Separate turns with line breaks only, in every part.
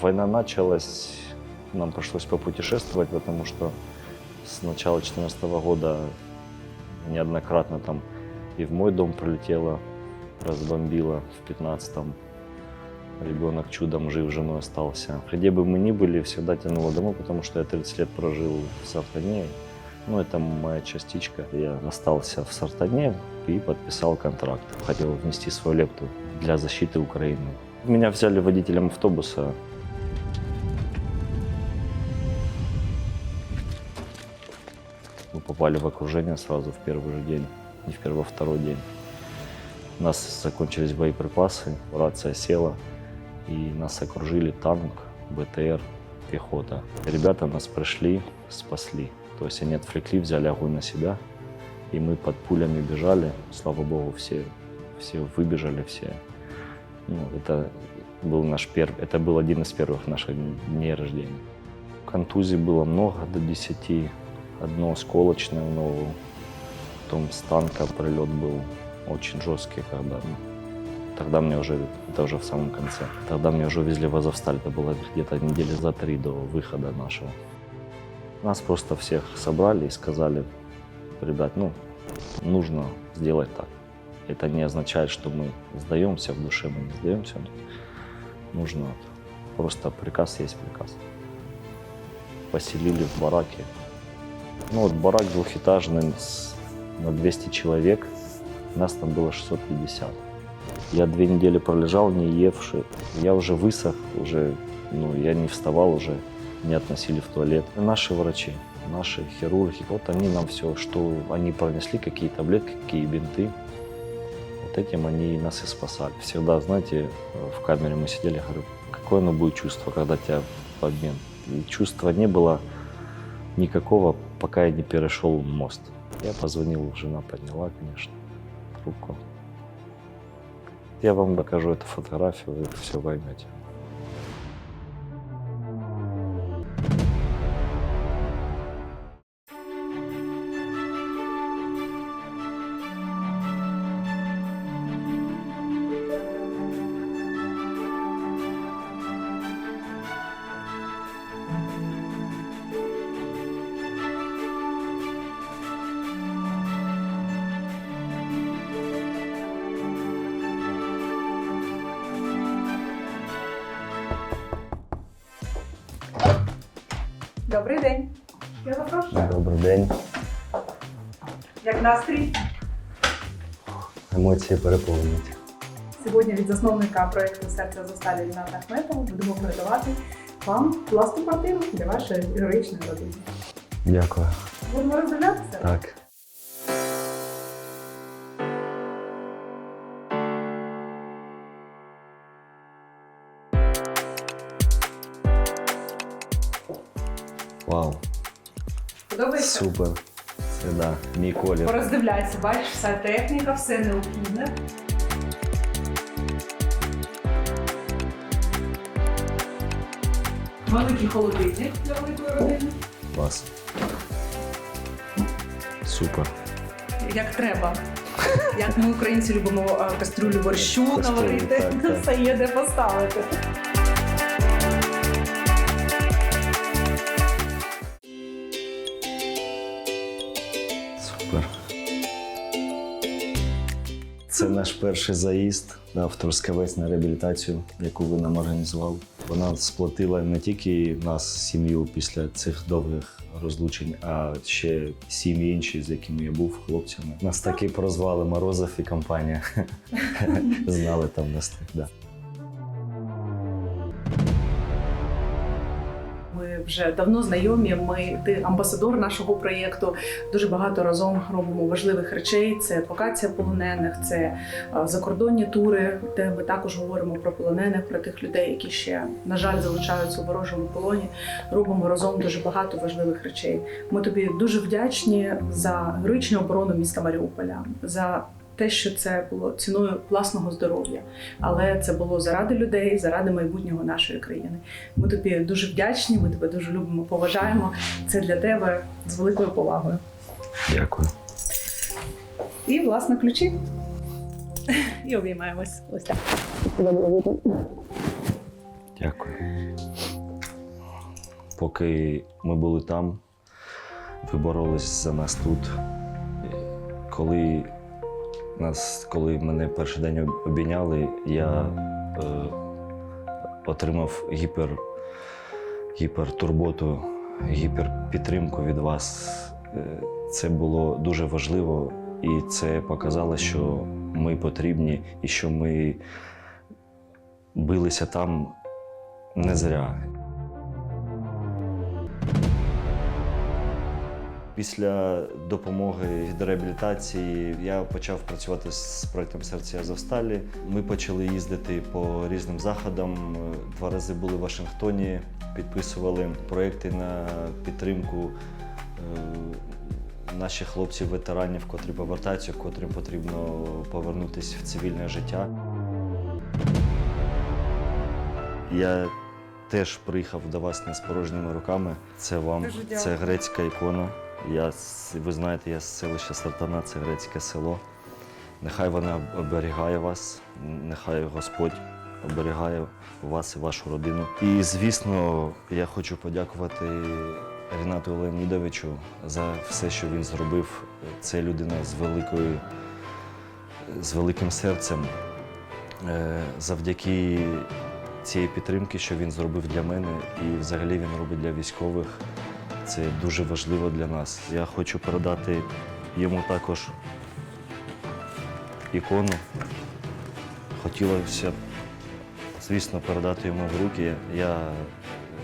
Война началась, нам пришлось попутешествовать, потому что с начала 2014 года неоднократно там и в мой дом прилетело, разбомбило в 15-м. Ребенок чудом жив, женой остался. Где бы мы ни были, всегда тянуло домой, потому что я 30 лет прожил в Сартане. Ну, это моя частичка. Я остался в Сартане и подписал контракт. Хотел внести свою лепту для защиты Украины. Меня взяли водителем автобуса. Попали в окружение сразу в первый же день, не в первый, во второй день. У нас закончились боеприпасы, рация села, и нас окружили танк, БТР, пехота. Ребята нас пришли, спасли. То есть они отвлекли, взяли огонь на себя, и мы под пулями бежали. Слава богу, все, все выбежали, все. Ну, это был наш первый, это был один из первых наших дней рождения. Контузий было много, до 10. Одно осколочное в ногу. Потом с танка прилет был очень жесткий, когда тогда мне уже, это уже в самом конце, тогда мне уже везли в Азовсталь, это было где-то недели за три до выхода нашего. Нас просто всех собрали и сказали, ребят, ну, нужно сделать так. Это не означает, что мы сдаемся в душе, мы не сдаемся. Нужно просто приказ есть приказ. Поселили в бараке. Ну вот барак двухэтажный на 200 человек, нас там было 650. Я две недели пролежал, не евший. Я уже высох, уже, ну, я не вставал уже, не относили в туалет. И наши врачи, наши хирурги, вот они нам все, что они пронесли, какие таблетки, какие бинты, вот этим они нас и спасали. Всегда, знаете, в камере мы сидели, говорю, какое оно будет чувство, когда тебя в обмен. И чувства не было никакого, пока я не перешел мост. Я позвонил, жена подняла, конечно, трубку. Я вам покажу эту фотографию, вы все поймете.
Добрий день. Я запрошую.
Добрий день.
Як настрій?
Емоції переповнюють.
Сьогодні від засновника проєкту Серце засталі Ріната Ахметова будемо передавати вам власну квартиру для вашої героїчної родини.
Дякую.
Будемо роздивлятися?
Так.
Подобається?
супер. Це да, мій колір.
Пороздивляйся, бачиш, вся техніка, все необхідне. Великий холодильник для великої родини.
Клас. Супер.
Як треба. Як ми українці любимо а, кастрюлю борщу
Кастрюлю,
наварити,
так, так.
все є де поставити.
Це наш перший заїзд в Трускавець на реабілітацію, яку ви нам організували. Вона сплатила не тільки нас, сім'ю після цих довгих розлучень, а ще сім'ї інші, з якими я був хлопцями. Нас таки прозвали Морозов і компанія. Знали там нас. Да.
Вже давно знайомі. Ми ти амбасадор нашого проєкту. Дуже багато разом робимо важливих речей. Це адвокація полонених, це закордонні тури, де ми також говоримо про полонених, про тих людей, які ще на жаль залишаються у ворожому полоні. Робимо разом дуже багато важливих речей. Ми тобі дуже вдячні за героїчну оборону міста Маріуполя. за те, що це було ціною власного здоров'я, але це було заради людей, заради майбутнього нашої країни. Ми тобі дуже вдячні, ми тебе дуже любимо, поважаємо. Це для тебе з великою повагою.
Дякую.
І, власне, ключі. І обіймаємось. Ось так.
Дякую. Поки ми були там, ви боролись за нас тут. Коли, нас, коли мене перший день обійняли, я е, отримав гіпер, гіпертурботу, гіперпідтримку від вас. Е, Це було дуже важливо, і це показало, що ми потрібні і що ми билися там не зря. Після допомоги від реабілітації я почав працювати з проектом серця Азовсталі. Ми почали їздити по різним заходам. Два рази були в Вашингтоні, підписували проекти на підтримку е, наших хлопців-ветеранів, котрі повертаються, котрим потрібно повернутися в цивільне життя. Я теж приїхав до вас не з порожніми руками. Це вам, це грецька ікона. Я, ви знаєте, я з селища Сартана, це грецьке село. Нехай вона оберігає вас, нехай Господь оберігає вас і вашу родину. І, звісно, я хочу подякувати Рінату Леонідовичу за все, що він зробив. Це людина з великою, з великим серцем. Е, Завдяки цієї підтримки, що він зробив для мене, і взагалі він робить для військових. Це дуже важливо для нас. Я хочу передати йому також ікону. Хотілося, б, звісно, передати йому в руки. Я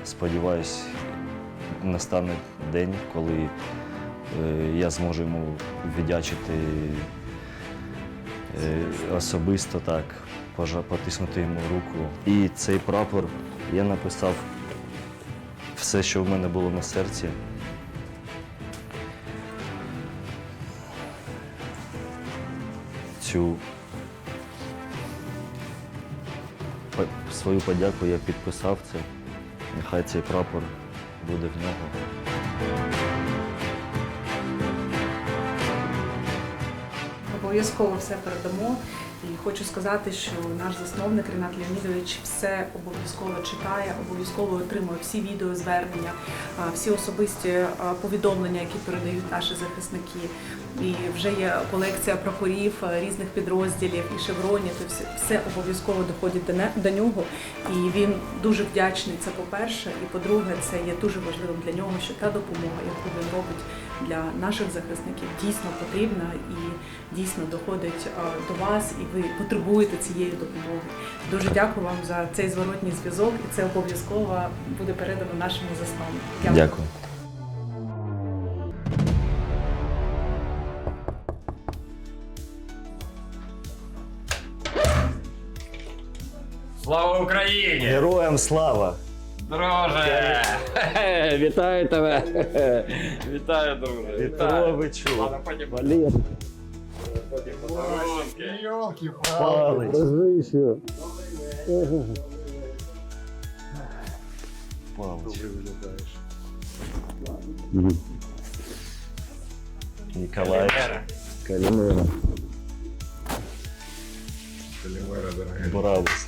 сподіваюся, настане день, коли е, я зможу йому віддячити е, особисто так, потиснути йому руку. І цей прапор я написав все, що в мене було на серці. Цю свою подяку я підписав це. Нехай цей прапор буде в нього.
Обов'язково все передамо. І хочу сказати, що наш засновник Ренат Леонідович все обов'язково читає, обов'язково отримує всі відеозвернення, звернення, всі особисті повідомлення, які передають наші захисники. І вже є колекція прапорів різних підрозділів і шевронів. І все, все обов'язково доходить до, не- до нього. І він дуже вдячний. Це по-перше. І по-друге, це є дуже важливим для нього, що та допомога, яку він робить для наших захисників, дійсно потрібна і дійсно доходить а, до вас, і ви потребуєте цієї допомоги. Дуже дякую вам за цей зворотній зв'язок, і це обов'язково буде передано нашому засновнику.
Дякую.
Слава Україні!
Героям слава!
Друже! Вітаю тебе! Вітаю, друже!
Вітровичу!
Ладно, потім
Валер,
потім подарунки.
Палич. Палич. Николай. Калимера. Бравус.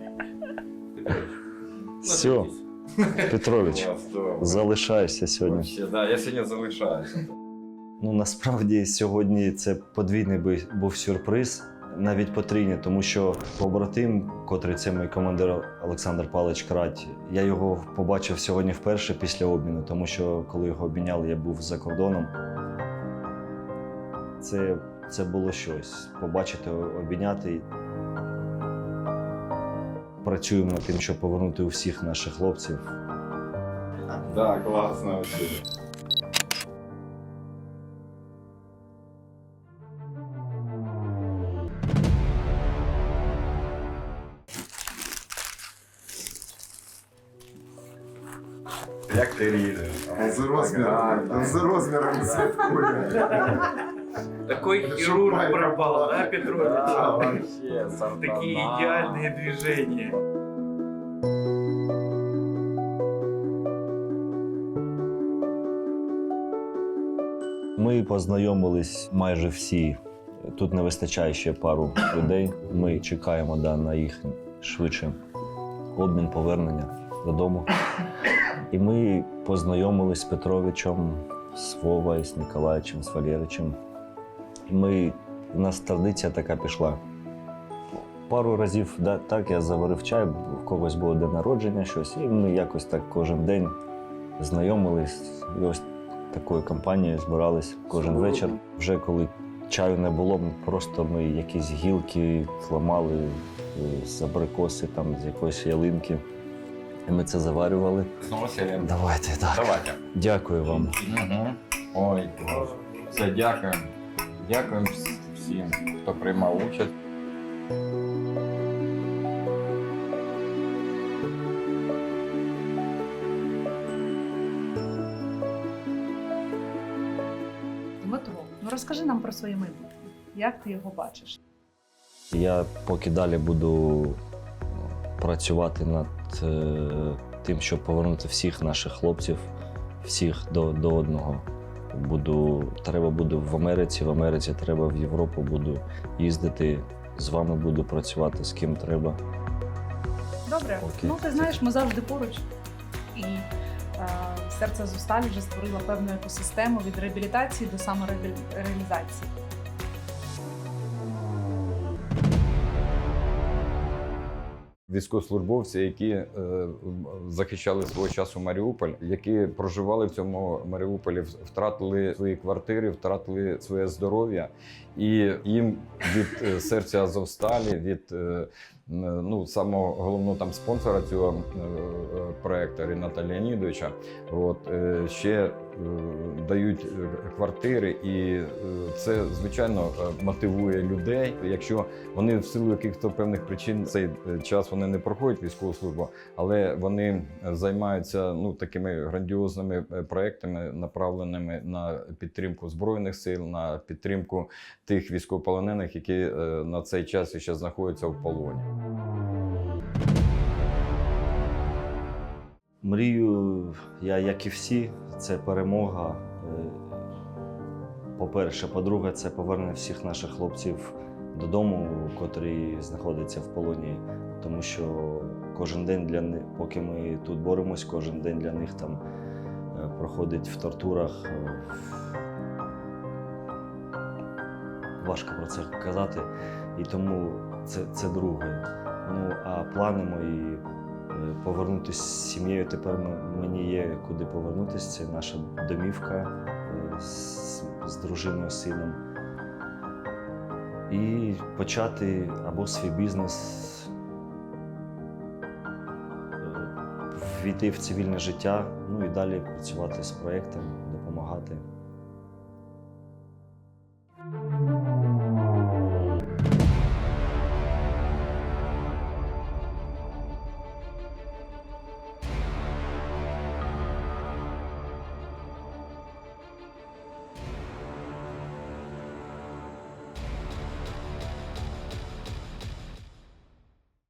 Все, Петрович, залишайся сьогодні.
Вообще, да, я сьогодні залишаюся.
Ну насправді сьогодні це подвійний був сюрприз, навіть потрійний, тому що побратим, котрий це мій командир Олександр Павлович Крадь, я його побачив сьогодні вперше після обміну, тому що коли його обміняли, я був за кордоном. Це, це було щось. Побачити, обміняти. Працюємо над тим, щоб повернути усіх наших хлопців.
Да, класно. Як ти Чотири.
За розміром, за розміром святкує.
Такой хирург пропал, да, Петрович?
Да,
вообще,
Такие идеальные движения.
Ми познайомились майже всі. Тут не вистачає ще пару людей. Ми чекаємо да, на їх швидше обмін, повернення додому. І ми познайомились з Петровичем, з Вовою, з Ніколаєчем, з Валеричем. Ми, у нас традиція така пішла. Пару разів да, так я заварив чай, в когось було день народження, щось, і ми якось так кожен день знайомились. І ось такою компанією збирались кожен вечір. Вже коли чаю не було, ми просто ми якісь гілки ламали е, з абрикоси, там, з якоїсь ялинки. І ми це заварювали.
З новосіллям.
Давайте так.
Давайте.
Дякую вам.
Угу. Ой. Все, дякуємо. Дякуємо всім, хто приймав участь.
Дмитро, ну розкажи нам про своє майбутнє. Як ти його бачиш?
Я поки далі буду працювати над е, тим, щоб повернути всіх наших хлопців, всіх до, до одного. Буду, треба буду в Америці, в Америці треба в Європу, буду їздити, з вами буду працювати, з ким треба.
Добре,
Окей.
ну ти знаєш, ми завжди поруч. І е, серце Зосталі вже створило певну екосистему від реабілітації до самореалізації.
Військовослужбовці, які е, захищали свого часу Маріуполь, які проживали в цьому Маріуполі, втратили свої квартири, втратили своє здоров'я, і їм від е, серця Азовсталі, від е, ну самого головного там спонсора цього проекту Ріната Леонідовича, от ще дають е, квартири, і е, це звичайно е, мотивує людей. Якщо вони в силу якихось певних причин цей е, час вони не проходять військову службу, але вони е, займаються ну такими грандіозними е, проектами, направленими на підтримку збройних сил, на підтримку тих військовополонених, які е, на цей час ще знаходяться в полоні.
Мрію я, як і всі, це перемога. Е, По-перше, по-друге, це повернення всіх наших хлопців додому, котрі знаходяться в полоні. Тому що кожен день для них, поки ми тут боремось, кожен день для них там е, проходить в тортурах. е, Важко про це казати. І тому це, це друге. Ну, а плани мої повернутися з сім'єю. Тепер мені є куди повернутися. Це наша домівка е, з, з дружиною, сином. І почати або свій бізнес, е, війти в цивільне життя, ну і далі працювати з проєктом, допомагати.